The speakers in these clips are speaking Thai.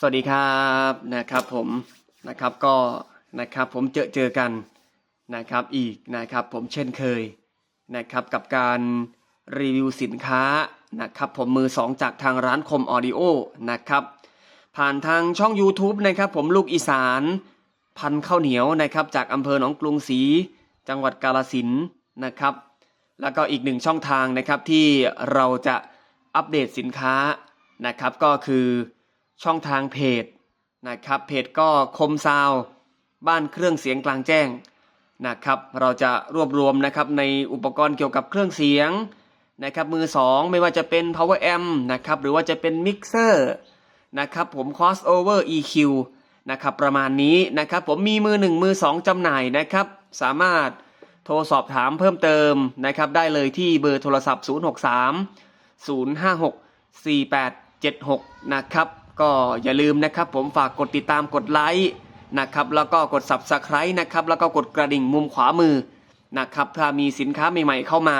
สวัสดีครับนะครับผมนะครับก็นะครับผมเจอเจอกันนะครับอีกนะครับผมเช่นเคยนะครับกับการรีวิวสินค้านะครับผมมือสองจากทางร้านคมออดิโอนะครับผ่านทางช่อง YouTube นะครับผมลูกอีสานพันข้าวเหนียวนะครับจากอำเภอหนองกรุงศรีจังหวัดกาลสินนะครับ แล้วก็อีกหนึ่งช่องทางนะครับที่เราจะอัปเดตสินค้านะครับก็คือ ช่องทางเพจนะครับเพจก็คมซาวบ้านเครื่องเสียงกลางแจ้งนะครับเราจะรวบรวมนะครับในอุปกรณ์เกี่ยวกับเครื่องเสียงนะครับมือสองไม่ว่าจะเป็น power amp นะครับหรือว่าจะเป็น mixer นะครับผม crossover EQ นะครับประมาณนี้นะครับผมมีมือหนึ่งมือสองจำหน่ายนะครับสามารถโทรสอบถามเพิ่มเติมนะครับได้เลยที่เบอร์โทรศัพท์ 063 056 4876 นะครับ ก็อย่าลืมนะครับผมฝากกดติดตามกดไลค์นะครับแล้วก็กด Subscribe นะครับแล้วก็กดกระดิ่งมุมขวามือนะครับถ้ามีสินค้าใหม่ๆเข้ามา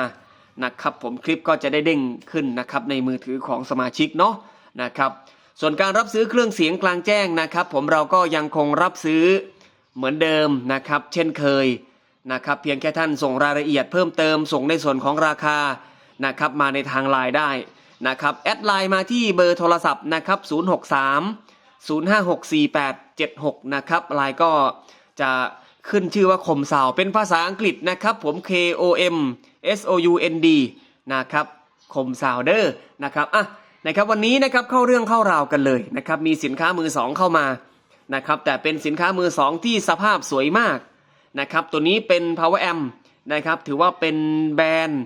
นะครับผมคลิปก็จะได้เด้งขึ้นนะครับในมือถือของสมาชิกเนาะนะครับส่วนการรับซื้อเครื่องเสียงกลางแจ้งนะครับ ผมเราก็ยังคงรับซื้อเหมือนเดิมนะครับ เช่นเคยนะครับเพียงแค่ท่านส่งรายละเอียดเพิ่มเติมส่งในส่วนของราคานะครับมาในทางไลน์ได้ นะครับแอดไลน์มาที่เบอร์โทรศัพท์นะครับ063 0564876นะครับไลน์ก็จะขึ้นชื่อว่าคมสาวเป็นภาษาอังกฤษนะครับ ผม K O M S O U N D นะครับคมสาวเดอร์นะครับอะนะครับวันนี้นะครับเข้าเรื่องเข้าราวกันเลยนะครับมีสินค้ามือสองเข้ามานะครับแต่เป็นสินค้ามือสองที่สภาพสวยมากนะครับตัวนี้เป็น power amp นะครับถือว่าเป็นแบรนด์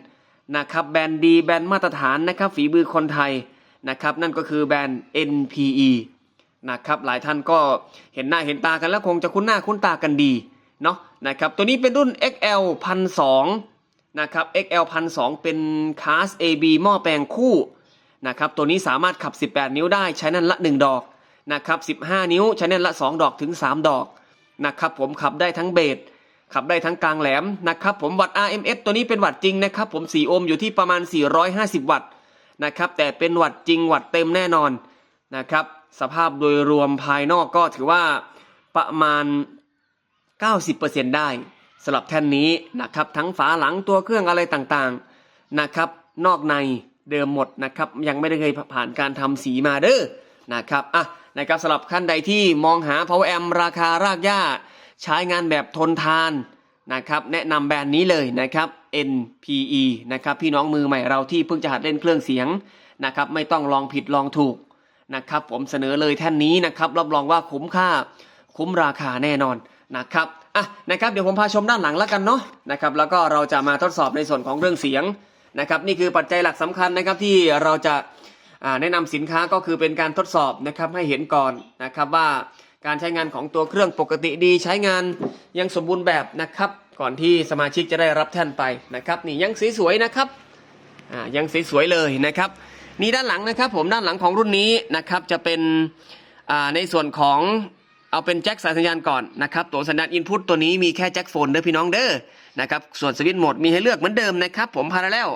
นะครับแบรนด์ดีแบรนด์มาตรฐานนะครับฝีมือคนไทยนะครับนั่นก็คือแบรนด์ NPE นะครับหลายท่านก็เห็นหน้าเห็นตากันแล้วคงจะคุ้นหน้าคุ้นตากันดีเนาะนะครับตัวนี้เป็นรุ่น XL 1002นะครับ XL 1002เป็นคาส AB หม้อแปลงคู่นะครับตัวนี้สามารถขับ 18 นิ้วได้ใช้นั่นละ 1 ดอกนะครับ15 นิ้วใช้นั่นละ 2 ดอกถึง 3 ดอกนะครับผมขับได้ทั้งเบส ขับได้ทั้งกลางแหลมนะครับผมวัด RMS ตัวนี้เป็นวัดจริงนะครับผม 4 โอห์มอยู่ที่ประมาณ 450 วัตต์นะครับแต่เป็นวัดจริงวัดเต็มแน่นอนนะครับสภาพโดยรวมภายนอกก็ถือว่าประมาณ 90%ได้สำหรับแท่นนี้นะครับทั้งฝาหลังตัวเครื่องอะไรต่างๆนะครับนอกในเดิมหมดนะครับยังไม่ได้เคยผ่านการทำสีมาเด้อนะครับอะนะครับสำหรับขั้นใดที่มองหา power amp ราคารากหญ้า ใช้งานแบบทนทานนะครับแนะนำแบรนด์นี้เลยนะครับ NPE นะครับพี่น้องมือใหม่เราที่เพิ่งจะหัดเล่นเครื่องเสียงนะครับไม่ต้องลองผิดลองถูกนะครับผมเสนอเลยแท่นนี้นะครับรับรองว่าคุ้มค่าคุ้มราคาแน่นอนนะครับอะนะครับเดี๋ยวผมพาชมด้านหลังแล้วกันเนาะนะครับแล้วก็เราจะมาทดสอบในส่วนของเรื่องเสียงนะครับนี่คือปัจจัยหลักสำคัญนะครับที่เราจะาแนะนำสินค้าก็คือเป็นการทดสอบนะครับให้เห็นก่อนนะครับว่า การใช้งานของตัวเครื่องปกติดีใช้งานยังสมบูรณ์แบบนะครับ ก่อนที่สมาชิกจะได้รับแท่นไปนะครับ นี่ยังสวยๆนะครับอ่ายังสวยๆเลยนะครับ นี่ด้านหลังนะครับ ผมด้านหลังของรุ่นนี้นะครับจะเป็นอ่าในส่วนของเอาเป็นแจ็คสายสัญญาณก่อนนะครับ ตัวสัญญาณอินพุตตัวนี้มีแค่แจ็คโฟนเด้อพี่น้องเด้อนะครับส่วนสวิตช์โหมดมีให้เลือกเหมือนเดิมนะครับ ผมพาราแล้ว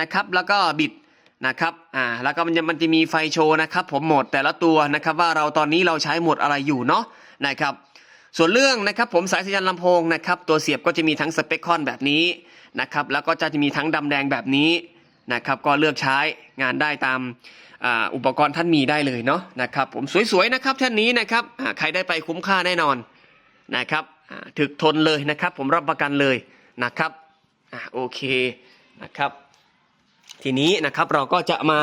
นะครับ แล้วก็บิด นะครับอ่าแล้วก็มันจะมันจะมีไฟโชว์นะครับผมโหมดแต่ละตัวนะครับว่าเราตอนนี้เราใช้โหมดอะไรอยู่เนาะนะครับส่วนเรื่องนะครับผมสายสัญญาณลำโพงนะครับตัวเสียบก็จะมีทั้งสเปคคอนแบบนี้นะครับแล้วก็จะมีทั้งดำแดงแบบนี้นะครับก็เลือกใช้งานได้ตามอุปกรณ์ท่านมีได้เลยเนาะนะครับผมสวยๆนะครับท่านนี้นะครับใครได้ไปคุ้มค่าแน่นอนนะครับถึกทนเลยนะครับผมรับประกันเลยนะครับอ่าโอเคนะครับ ทีนี้นะครับเราก็จะมา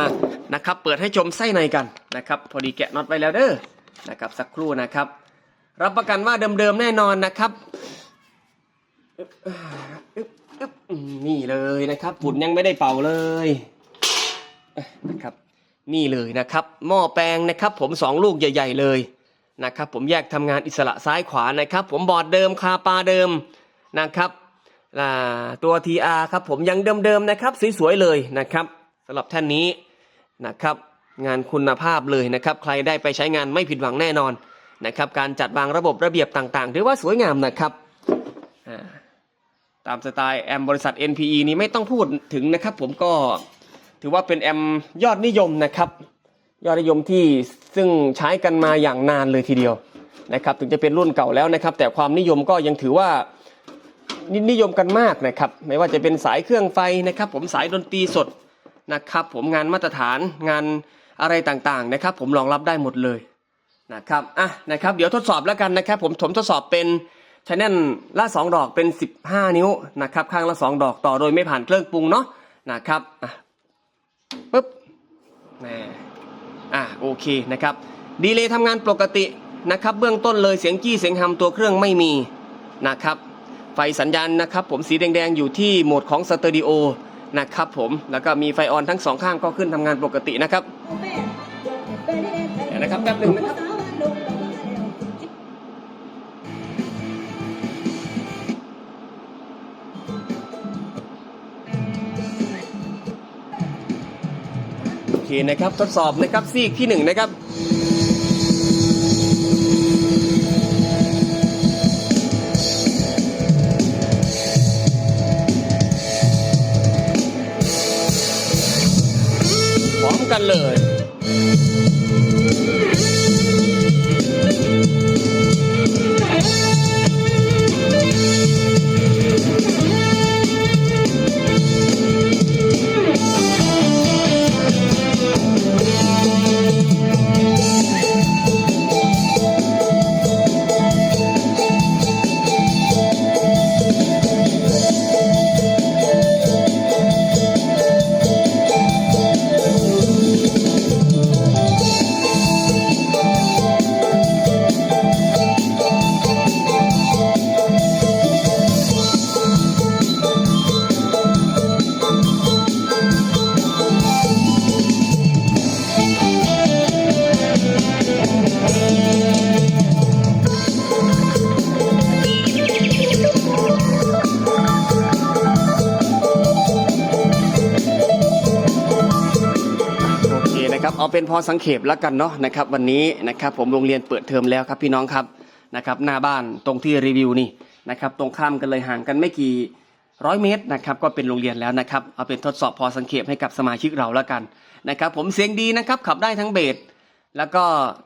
นะครับเปิดให้ชมไส้ในกันนะครับ พอดีแกะน็อตไว้แล้วเด้อนะครับสักครู่นะครับ รับประกันว่าเดิมๆแน่นอนนะครับนี่เลยนะครับฝุ่นยังไม่ได้เป่าเลยนะครับนี่เลยนะครับ หม้อแปลงนะครับ ผมสองลูกใหญ่ ๆเลยนะครับ ผมแยกทำงานอิสระซ้ายขวานะครับ ผมบอร์ดเดิมคาปาเดิมนะครับ ตัว TR ครับผมยังเดิมๆนะครับสวยๆเลยนะครับสำหรับท่านนี้นะครับงานคุณภาพเลยนะครับ ใครได้ไปใช้งานไม่ผิดหวังแน่นอนนะครับ การจัดวางระบบระเบียบต่างๆถือว่าสวยงามนะครับตามสไตล์แอมบริษัท NPE นี้ไม่ต้องพูดถึงนะครับ ผมก็ถือว่าเป็นแอมยอดนิยมนะครับ ยอดนิยมที่ซึ่งใช้กันมาอย่างนานเลยทีเดียวนะครับ ถึงจะเป็นรุ่นเก่าแล้วนะครับ แต่ความนิยมก็ยังถือว่า นินิยมกันมากนะครับ ไม่ว่าจะเป็นสายเครื่องไฟนะครับ ผมสายดนตรีสดนะครับ ผมงานมาตรฐานงานอะไรต่างๆนะครับ ผมรองรับได้หมดเลยนะครับอะนะครับเดี๋ยวทดสอบแล้วกันนะครับ ผมผมทดสอบเป็นชแนลละสองดอกเป็น 15 นิ้วนะครับ ข้างละสองดอกต่อโดยไม่ผ่านเครื่องปรุงเนาะนะครับอะปึ๊บแหมอ่าโอเคนะครับดีเลย์ทำงานปกตินะครับ เบื้องต้นเลยเสียงจี้เสียงฮัมตัวเครื่องไม่มีนะครับ ไฟสัญญาณนะครับผมสีแดงๆอยู่ที่โหมดของสเตอริโอนะครับผมแล้วก็มีไฟออนทั้งสองข้างก็ขึ้นทำงานปกตินะครับเดี๋ยวนะครับแป๊บหนึงนะครับโอเคนะครับทดสอบนะครับซีกที่หนึ่งนะครับ กันเลย นะครับเอาเป็นพอสังเขปแล้วกันเนาะนะครับวันนี้นะครับผมโรงเรียนเปิดเทอมแล้วครับพี่น้องครับนะครับหน้าบ้านตรงที่รีวิวนี่นะครับตรงข้ามกันเลยห่างกันไม่กี่ร้อยเมตรนะครับก็เป็นโรงเรียนแล้วนะครับเอาเป็นทดสอบพอสังเขปให้กับสมาชิกเราแล้วกันนะครับผมเสียงดีนะครับขับได้ทั้งเบสแล้วก็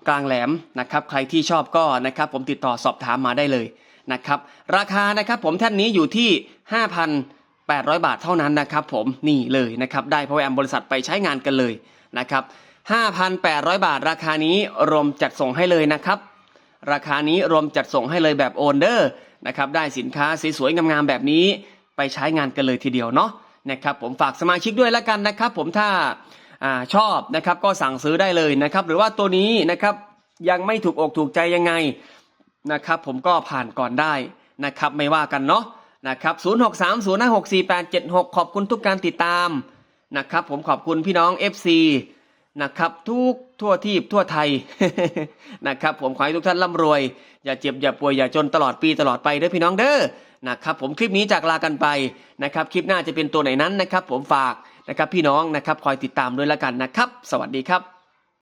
กลางแหลมนะครับใครที่ชอบก็นะครับผมติดต่อสอบถามมาได้เลยนะครับราคานะครับผมแท่านนี้อยู่ที่ 5,800 บาทเท่านั้นนะครับผมนี่เลยนะครับได้เพราะแอมบริษัทไปใช้งานกันเลยนะครับ 5,800 บาทราคานี้รวมจัดส่งให้เลยนะครับ ราคานี้รวมจัดส่งให้เลยแบบโอนเดอร์นะครับได้สินค้าสวยๆงามๆแบบนี้ไปใช้งานกันเลยทีเดียวเนาะนะครับผมฝากสมาชิกด้วยแล้วกันนะครับ ผมถ้าอชอบนะครับก็สั่งซื้อได้เลยนะครับ หรือว่าตัวนี้นะครับยังไม่ถูกอกถูกใจยังไงนะครับ ผมก็ผ่านก่อนได้นะครับ ไม่ว่ากันเนาะนะครับ0630564876 ขอบคุณทุกการติดตามนะครับ ผมขอบคุณพี่น้อง FC นะครับทุกทั่วที่ทั่วไทยนะครับผมขอให้ทุกท่านร่ำรวย อย่าเจ็บอย่าป่วยอย่าจนตลอดปีตลอดไปเด้อพี่น้องเด้อนะครับผมคลิปนี้จากลากันไปนะครับคลิปหน้าจะเป็นตัวไหนนั้นนะครับ ผมฝากนะครับพี่น้องนะครับคอยติดตามด้วยละกันนะครับ สวัสดีครับ